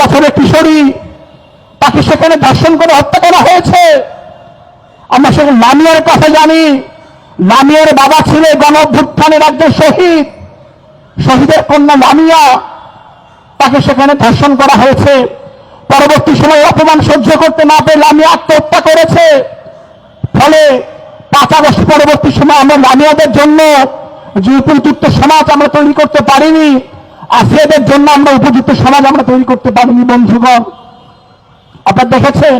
বছরের কিশোরী, তাকে সেখানে ধর্ষণ করে হত্যা করা হয়েছে। আমরা সেখানে লামিয়ার কথা জানি। লামিয়ার বাবা ছিল গণ অভ্যুত্থানের একজন শহীদ। শহীদের কন্যা লামিয়া তাকে সেখানে ধর্ষণ করা হয়েছে। পরবর্তী সময় অপমান সহ্য করতে না পেরে লামিয়া আত্মহত্যা করেছে। ফলে পাঁচ আগস্ট পরবর্তী সময় আমরা লামিয়াদের জন্য যে উপযুক্ত সমাজ আমরা তৈরি করতে পারিনি। আসিয়াদের জন্য আমরা উপযুক্ত সমাজ আমরা তৈরি করতে পারিনি, বন্ধুগণ। আপনারা দেখেছেন,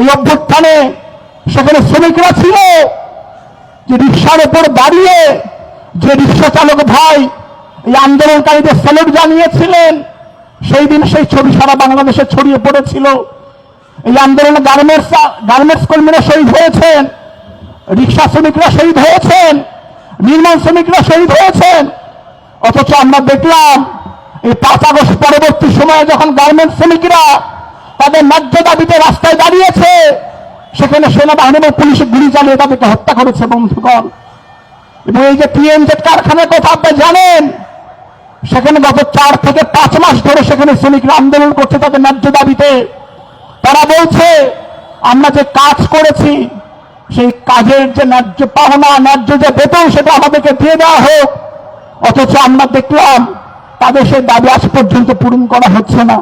এই অভ্যুত্থানে সেখানে শ্রমিকরা ছিল যে রিক্সার উপর দাঁড়িয়ে যে রিক্সা চালক ভাই এই আন্দোলনকারীদের স্যালুট জানিয়েছিলেন, সেই দিন সেই ছবি সারা বাংলাদেশে ছড়িয়ে পড়েছিল। এই আন্দোলনে গার্মেন্টস গার্মেন্টস কর্মীরা শহীদ হয়েছেন, রিক্সা শ্রমিকরা শহীদ হয়েছেন, নির্মাণ শ্রমিকরা শহীদ হয়েছেন। অথচ আমরা দেখলাম, এই পাঁচ আগস্ট পরবর্তী সময়ে যখন গার্মেন্টস শ্রমিকরা তাদের ন্যায্য দাবিতে রাস্তায় দাঁড়িয়েছে, সেখানে সেনাবাহিনী এবং পুলিশে গুলি চালিয়ে তাদেরকে হত্যা করেছে, বন্ধুগণ। এবং এই যে টিএমজেড কারখানার কথা আপনি জানেন, সেখানে গত চার থেকে পাঁচ মাস ধরে সেখানে শ্রমিকরা আন্দোলন করছে তাদের ন্যায্য দাবিতে। তারা বলছে, আমরা যে কাজ করেছি, সেই কাজের যে ন্যায্য পাওনা, ন্যায্য যে বেতন, সেটা আমাদেরকে দিয়ে দেওয়া হোক। অথচ আমরা দেখলাম, তাদের সেই দাবি আজ পর্যন্ত পূরণ করা হচ্ছে না।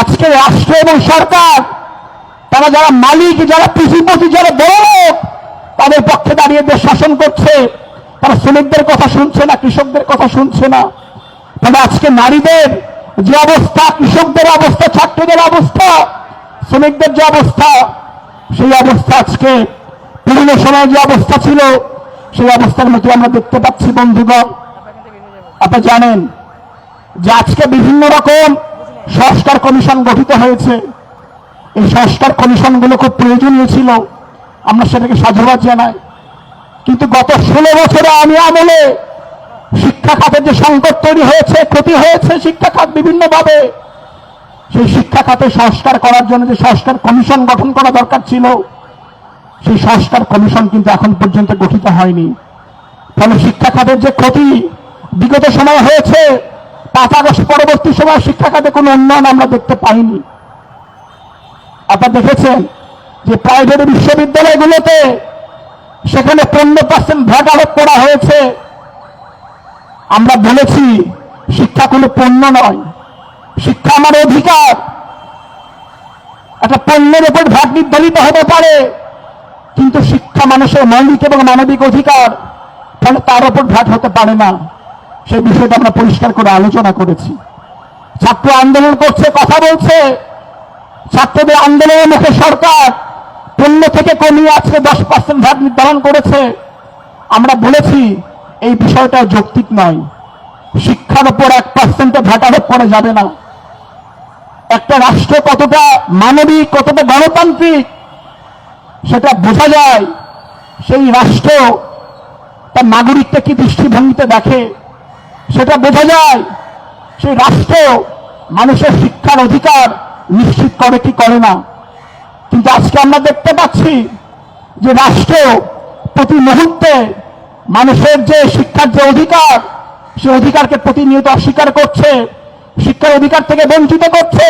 আজকে রাষ্ট্র এবং সরকার, তারা যারা মালিক, যারা পুঁজিপতি যারা বড় তাদের পক্ষে দাঁড়িয়ে দেশ শাসন করছে, তারা শ্রমিকদের কথা শুনছে না, কৃষকদের কথা শুনছে না। তবে আজকে নারীদের যে অবস্থা, কৃষকদের অবস্থা, ছাত্রদের অবস্থা, শ্রমিকদের যে অবস্থা, সেই অবস্থা আজকে বিভিন্ন সময় যে অবস্থা ছিল সেই অবস্থার মতো আমরা দেখতে পাচ্ছি, বন্ধুগণ। আপনি জানেন যে আজকে বিভিন্ন রকম সংস্কার কমিশন গঠিত হয়েছে। এই সংস্কার কমিশনগুলো খুব প্রয়োজনীয় ছিল। আমরা সেটাকে সাধুবাদ জানাই। কিন্তু গত ষোলো বছরে আমি আমলে শিক্ষা খাতের যে সংকট তৈরি হয়েছে, ক্ষতি হয়েছে শিক্ষা খাত বিভিন্নভাবে, সেই শিক্ষা খাতে সংস্কার করার জন্য যে সংস্কার কমিশন গঠন করা দরকার ছিল সেই সংস্কার কমিশন কিন্তু এখন পর্যন্ত গঠিত হয়নি। ফলে শিক্ষা খাতের যে ক্ষতি বিগত সময় হয়েছে, পাঁচ আগস্ট পরবর্তী সময় শিক্ষা খাতে কোনো উন্নয়ন আমরা দেখতে পাইনি। আপনারা দেখেছেন যে প্রাইভেট বিশ্ববিদ্যালয়গুলোতে সেখানে পনেরো পার্সেন্ট ভ্যাট আরোপ করা হয়েছে। আমরা বলেছি, শিক্ষা কোনো পণ্য নয়, শিক্ষা আমার অধিকার। একটা পণ্যের উপর ভ্যাট নির্ধারিত হতে পারে কিন্তু শিক্ষা মানুষের মৌলিক এবং মানবিক অধিকার, ফলে তার উপর ভ্যাট হতে পারে না। সেই বিষয়টা আমরা পরিষ্কার করে আলোচনা করেছি। ছাত্র আন্দোলন করছে, কথা বলছে। ছাত্রদের আন্দোলনের মুখে সরকার পণ্য থেকে কমিয়ে আজকে দশ পার্সেন্ট ভ্যাট নির্ধারণ করেছে। আমরা বলেছি, এই বিষয়টা যৌক্তিক নয়। শিক্ষার উপর এক পার্সেন্টে ভ্যাট আরোপ করা যাবে না। একটা রাষ্ট্র কতটা মানবিক, কতটা গণতান্ত্রিক সেটা বোঝা যায়, সেই রাষ্ট্র তার নাগরিকটা কি দৃষ্টিভঙ্গিতে দেখে? সেটা বোঝা যায়, সেই রাষ্ট্র মানুষের শিক্ষার অধিকার নিশ্চিত করে কি করে না। কিন্তু আজকে আমরা দেখতে পাচ্ছি যে রাষ্ট্র প্রতি মুহূর্তে মানুষের যে শিক্ষার যে অধিকার, সে অধিকারকে প্রতিনিয়ত অস্বীকার করছে, শিক্ষার অধিকার থেকে বঞ্চিত করছে।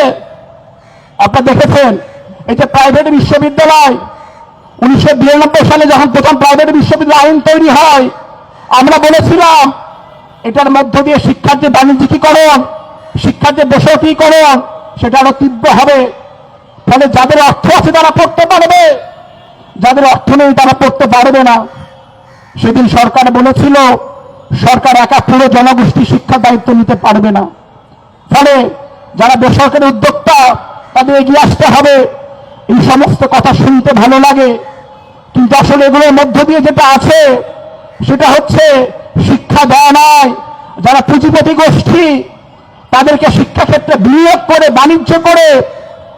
আপনারা দেখেছেন, এই যে প্রাইভেট বিশ্ববিদ্যালয় উনিশশো বিরানব্বই সালে যখন প্রথম প্রাইভেট বিশ্ববিদ্যালয় আইন তৈরি হয়, আমরা বলেছিলাম, এটার মধ্য দিয়ে শিক্ষার যে বাণিজ্যিকীকরণ শিক্ষার যে বেসরকারীকরণ সেটা আরও তীব্র হবে। ফলে যাদের অর্থ আছে তারা পড়তে পারবে। যাদের অর্থ নেই তারা পড়তে পারবে না। সেদিন সরকার বলেছিল, সরকার একা পুরো জনগোষ্ঠী শিক্ষার দায়িত্ব নিতে পারবে না। ফলে যারা বেসরকারি উদ্যোক্তা, তাদের এগিয়ে আসতে হবে। এই সমস্ত কথা শুনতে ভালো লাগে। কিন্তু আসলে এগুলোর মধ্য দিয়ে যেটা আছে, সেটা হচ্ছে শিক্ষা দেওয়া নয় যারা পুঁজিপতি গোষ্ঠী, তাদেরকে শিক্ষাক্ষেত্রে বিনিয়োগ করে, বাণিজ্য করে,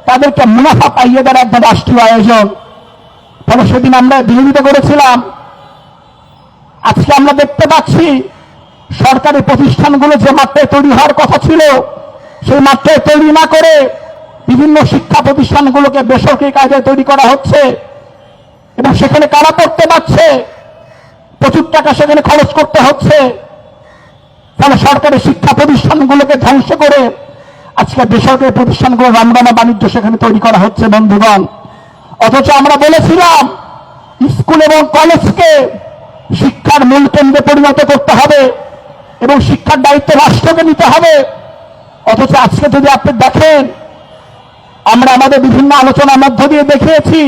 তাদেরকে মুনাফা পাইয়ে দেওয়ার একটা রাষ্ট্রীয় আয়োজন। ফলে সেদিন আমরা বিরোধিতা করেছিলাম। আজকে আমরা দেখতে পাচ্ছি, সরকারি প্রতিষ্ঠানগুলো যে মাত্রায় তৈরি হওয়ার কথা ছিল, সেই মাত্রায় তৈরি না করে বিভিন্ন শিক্ষা প্রতিষ্ঠানগুলোকে বেসরকারি কাজে তৈরি করা হচ্ছে। এবং সেখানে কারা পড়তে পারছে? প্রচুর টাকা সেখানে খরচ করতে হচ্ছে। ফলে সরকারি শিক্ষা প্রতিষ্ঠানগুলোকে ধ্বংস করে আজকে বেসরকারি প্রতিষ্ঠানগুলো রামরামা বাণিজ্য সেখানে তৈরি করা হচ্ছে, বন্ধুগণ। অথচ আমরা বলেছিলাম, স্কুল এবং কলেজকে শিক্ষার মূল কেন্দ্রে পরিণত করতে হবে এবং শিক্ষার দায়িত্ব রাষ্ট্রকে নিতে হবে। অথচ আজকে যদি আপনি দেখেন, আমরা আমাদের বিভিন্ন আলোচনার মধ্য দিয়ে দেখিয়েছি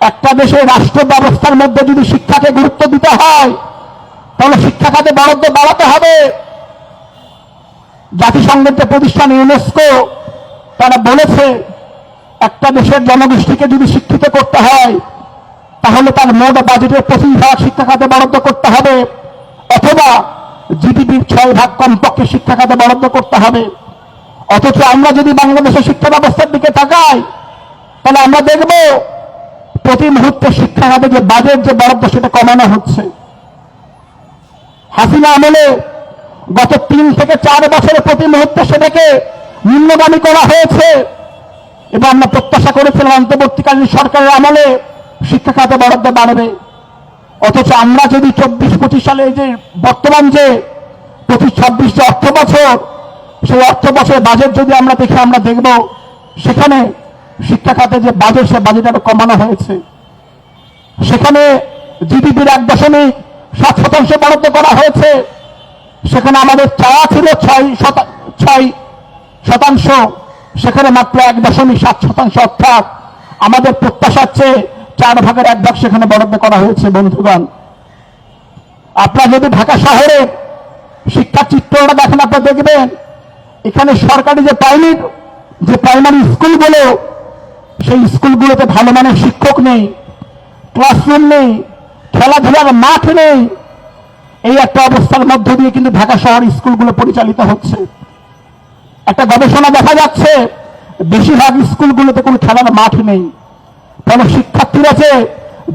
একটা দেশের রাষ্ট্র ব্যবস্থার মধ্যে যদি শিক্ষাকে গুরুত্ব দিতে হয়, তাহলে শিক্ষা খাতে বরাদ্দ বাড়াতে হবে। জাতিসংঘের যে প্রতিষ্ঠান ইউনেস্কো তারা বলেছে, একটা দেশের জনগোষ্ঠীকে যদি শিক্ষিত করতে হয়, তাহলে তার মোট বাজেটের পঁচিশ ভাগ শিক্ষা খাতে বরাদ্দ করতে হবে, অথবা জিডিপির ছয় ভাগ কমপক্ষে শিক্ষা খাতে বরাদ্দ করতে হবে। অথচ আমরা যদি বাংলাদেশের শিক্ষা ব্যবস্থার দিকে তাকাই, তাহলে আমরা দেখব প্রতি মুহূর্তে শিক্ষা খাতে যে বাজেট যে বরাদ্দ সেটা কমানো হচ্ছে। হাসিনা আমলে গত তিন থেকে চার বছরে প্রতি মুহূর্তে সেটাকে নিম্নগামী করা হয়েছে এবং আমরা প্রত্যাশা করেছিলাম অন্তর্বর্তীকালীন সরকারের আমলে শিক্ষা খাতে বরাদ্দ বাড়বে। অথচ আমরা যদি চব্বিশ পঁচিশ সালে যে বর্তমান যে পঁচিশ ছাব্বিশ যে অর্থ বছর সেই অর্থ বছরের বাজেট যদি আমরা দেখি আমরা দেখব, সেখানে শিক্ষা খাতে যে বাজেট সে বাজেট কমানো হয়েছে। সেখানে জিডিপির এক দশমিক সাত শতাংশ বরাদ্দ করা হয়েছে। সেখানে আমাদের চাওয়া ছিল ছয় শতা- ছয় শতাংশ। সেখানে মাত্র এক দশমিক সাত শতাংশ, অর্থাৎ আমাদের প্রত্যাশার চেয়ে চার ভাগের এক ভাগ সেখানে বরাদ্দ করা হয়েছে, বন্ধুগণ। আপনারা যদি ঢাকা শহরে শিক্ষার চিত্রটা দেখেন, আপনারা দেখবেন, এখানে সরকারি যে প্রাইমারি যে প্রাইমারি স্কুলগুলো সেই স্কুলগুলোতে ভালো মানের শিক্ষক নেই ক্লাসরুম নেই, খেলাধুলার মাঠ নেই। এই একটা অবস্থার মধ্য দিয়ে কিন্তু ঢাকা শহর স্কুলগুলো পরিচালিত হচ্ছে। একটা গবেষণা দেখা যাচ্ছে, বেশিরভাগ স্কুলগুলোতে কোনো খেলার মাঠ নেই। ফলে শিক্ষার্থীরা যে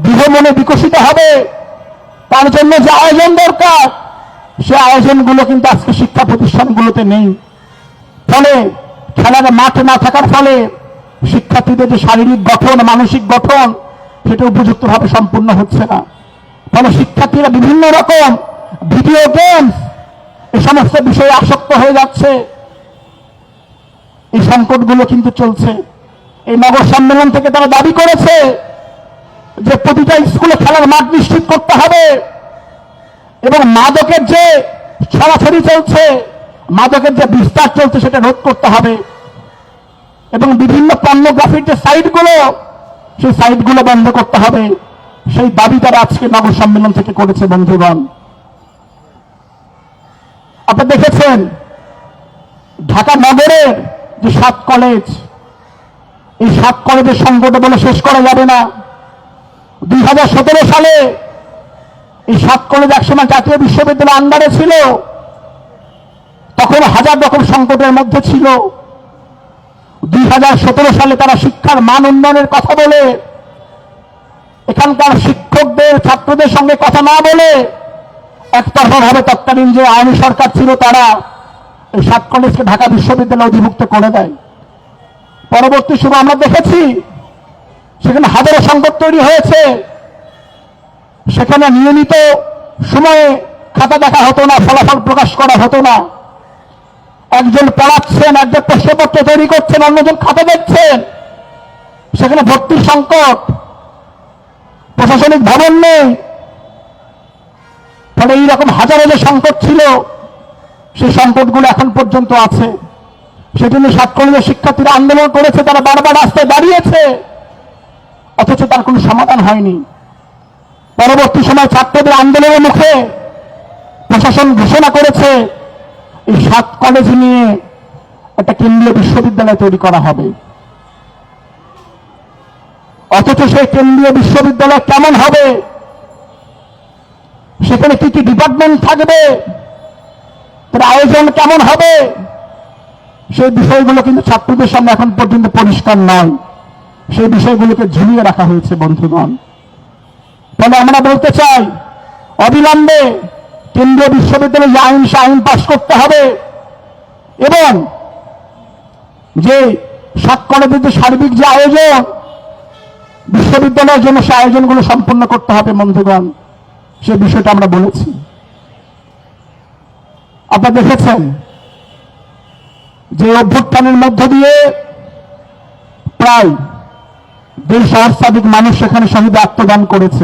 দৃঢ় মনে বিকশিত হবে, তার জন্য যে আয়োজন দরকার, সে আয়োজনগুলো কিন্তু আজকে শিক্ষা প্রতিষ্ঠানগুলোতে নেই। ফলে খেলার মাঠ না থাকার ফলে শিক্ষার্থীদের যে শারীরিক গঠন, মানসিক গঠন, সেটা উপযুক্তভাবে সম্পূর্ণ হচ্ছে না। ফলে শিক্ষার্থীরা বিভিন্ন রকম ভিডিও গেমস এই সমস্ত বিষয়ে আসক্ত হয়ে যাচ্ছে। এই সংকটগুলো কিন্তু চলছে। এই নগর সম্মেলন থেকে তারা দাবি করেছে যে প্রতিটা স্কুলে খেলার মাঠ নিশ্চিত করতে হবে এবং মাদকের যে ছড়াছড়ি চলছে, মাদকের যে বিস্তার চলছে, সেটা রোধ করতে হবে। এবং বিভিন্ন পর্নোগ্রাফির যে সাইটগুলো, সেই সাইটগুলো বন্ধ করতে হবে। সেই দাবি তারা আজকে নগর সম্মেলন থেকে করেছে, বন্ধুগণ। আপনারা দেখেছেন, ঢাকা নগরের যে সাত কলেজ, এই সাত কলেজের সংকটে বলে শেষ করা যাবে না। দুই হাজার সতেরো সালে এই সাত কলেজ একসময় জাতীয় বিশ্ববিদ্যালয় আন্ডারে ছিল। তখন হাজার রকম সংকটের মধ্যে ছিল। দুই হাজার সতেরো সালে তারা শিক্ষার মান উন্নয়নের কথা বলে। এখানকার শিক্ষকদের, ছাত্রদের সঙ্গে কথা না বলে একতরফাভাবে তৎকালীন যে আইনি সরকার ছিল তারা এই সাত কলেজকে ঢাকা বিশ্ববিদ্যালয় অধিভুক্ত করে দেয়। পরবর্তী সময় আমরা দেখেছি সেখানে হাজারো সংকট তৈরি হয়েছে। সেখানে নিয়মিত সময়ে খাতা দেখা হতো না, ফলাফল প্রকাশ করা হতো না। একজন পড়াচ্ছেন, একজন প্রশ্নপত্র তৈরি করছেন, অন্যজন খাতা দেখছেন। সেখানে ভর্তির সংকট, প্রশাসনিক ভবন নেই। ফলে এইরকম হাজারো যে সংকট ছিল, সেই সংকটগুলো এখন পর্যন্ত আছে। সেজন্য সাতকলীয় শিক্ষার্থীরা আন্দোলন করেছে, তারা বারবার রাস্তায় দাঁড়িয়েছে। অথচ তার কোনো সমাধান হয়নি। পরবর্তী সময় ছাত্রদের আন্দোলনের মুখে প্রশাসন ঘোষণা করেছে সাত কলেজ নিয়ে একটা কেন্দ্রীয় বিশ্ববিদ্যালয় তৈরি করা হবে। অথচ সেই কেন্দ্রীয় বিশ্ববিদ্যালয় কেমন হবে? সেখানে কি কি ডিপার্টমেন্ট থাকবে? তার আয়োজন কেমন হবে? সেই বিষয়গুলো কিন্তু ছাত্রদের সামনে এখন পর্যন্ত পরিষ্কার নয় সেই বিষয়গুলোকে ঝুলিয়ে রাখা হয়েছে, বন্ধুগণ। ফলে আমরা বলতে চাই, অবিলম্বে কেন্দ্রীয় বিশ্ববিদ্যালয়ে আইন, সে আইন পাশ করতে হবে। এবং যে কলেজের যে সার্বিক যে আয়োজন, বিশ্ববিদ্যালয়ের জন্য সে আয়োজনগুলো সম্পন্ন করতে হবে, বন্ধুগণ। সে বিষয়টা আমরা বলেছি। আপনারা দেখেছেন যে অভ্যুত্থানের মধ্য দিয়ে প্রায় দেড় সহস্রাধিক মানুষ সেখানে শহীদ আত্মদান করেছে।